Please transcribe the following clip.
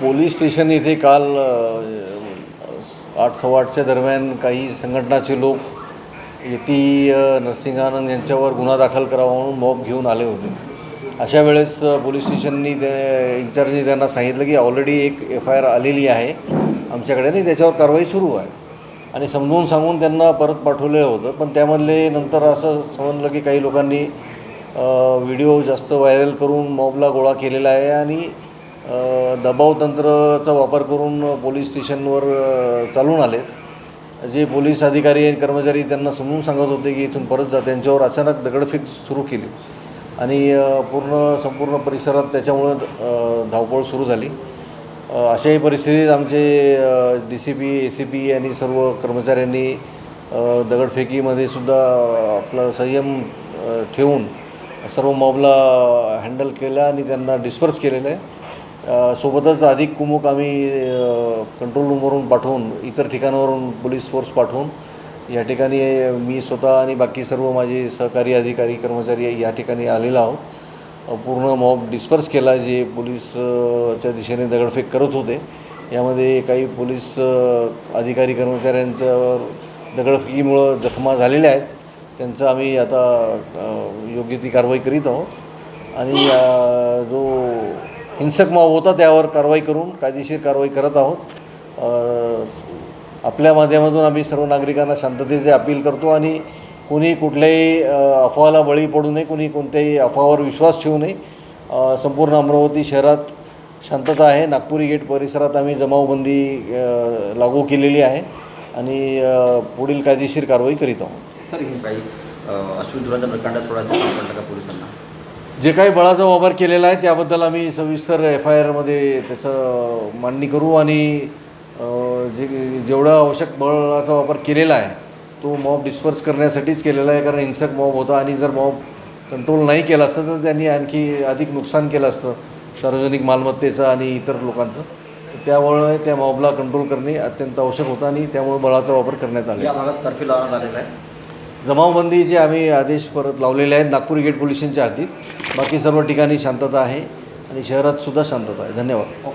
Police station येथे काल आठ सव्वा आठच्या दरम्यान काही संघटनाचे लोक यती अ, नरसिंहानंद यांच्यावर गुन्हा दाखल करावा म्हणून मॉब घेऊन आले होते. अशा वेळेस पोलीस स्टेशननी ते इन्चार्जनी त्यांना सांगितलं की ऑलरेडी एक एफ आय आर आलेली आहे. आमच्याकडे आणि त्याच्यावर कारवाई सुरू आहे. आणि समजून सांगून त्यांना परत पाठवलेलं होतं. पण त्यामधले नंतर असं समजलं की काही लोकांनी व्हिडिओ जास्त व्हायरल करून मॉबला गोळा केलेला आहे आणि दबाव तंत्राचा वापर करून पोलीस स्टेशनवर चालून आले. जे पोलीस अधिकारी आणि कर्मचारी त्यांना समजून सांगत होते की इथून परत जा त्यांच्यावर अचानक दगडफेक सुरू केली. आणि पूर्ण संपूर्ण परिसरात त्याच्यामुळं धावपळ सुरू झाली. अशाही परिस्थितीत आमचे D C P A C P आणि सर्व कर्मचाऱ्यांनी दगडफेकीमध्ये सुद्धा आपलं संयम ठेवून सर्व मॉबला हँडल केलं आणि त्यांना डिस्पर्स केलेलं आहे. सोबतच अधिक कुमुक आम्ही कंट्रोल रूमवरून पाठवून इतर ठिकाणावरून पोलीस फोर्स पाठवून या ठिकाणी मी स्वतः आणि बाकी सर्व माझे सहकारी अधिकारी कर्मचारी या ठिकाणी आलेलो आहोत. पूर्ण मॉब डिस्पर्स केला जे पोलीसच्या दिशेने दगडफेक करत होते. यामध्ये काही पोलीस अधिकारी कर्मचाऱ्यांच्यावर दगडफेकीमुळं जखमा झालेल्या आहेत. त्यांचं आम्ही आता योग्य ती कारवाई करीत आहोत. आणि जो हिंसक माव होता त्यावर कारवाई करून कायदेशीर कारवाई करत आहोत. आपल्या माध्यमातून आम्ही सर्व नागरिकांना शांततेचे अपील करतो आणि कुणी कुठल्याही अफवाला बळी पडू नये कुणी कोणत्याही अफवावर विश्वास ठेवू नये. संपूर्ण अमरावती शहरात शांतता आहे. नागपुरी गेट परिसरात आम्ही जमावबंदी लागू केलेली आहे आणि पुढील कायदेशीर कारवाई करीत आहोत. सर ही काही अश्विन दुराचा प्रकांड सोडायचा का पोलिसांना. जे काही बळाचा वापर केलेला आहे त्याबद्दल आम्ही सविस्तर एफ आय आरमध्ये त्याचं मांडणी करू आणि जे जेवढा आवश्यक बळाचा वापर केलेला आहे तो मॉब डिस्पर्स करण्यासाठीच केलेला आहे कारण हिंसक मॉब होता आणि जर मॉब कंट्रोल नाही केला असतं तर त्यांनी आणखी अधिक नुकसान केलं असतं सार्वजनिक मालमत्तेचं आणि इतर लोकांचं. त्यामुळे त्या मॉबला कंट्रोल करणे अत्यंत आवश्यक होतं आणि त्यामुळे बळाचा वापर करण्यात आला. या भागात कर्फ्यू लावण्यात आलेला आहे. जमावबंदीचे आम्ही आदेश परत लावलेले आहेत. नागपूर गेट पोलिसांच्या हद्दीत. बाकी सर्व ठिकाणी शांतता आहे आणि शहरातसुद्धा शांतता आहे. धन्यवाद.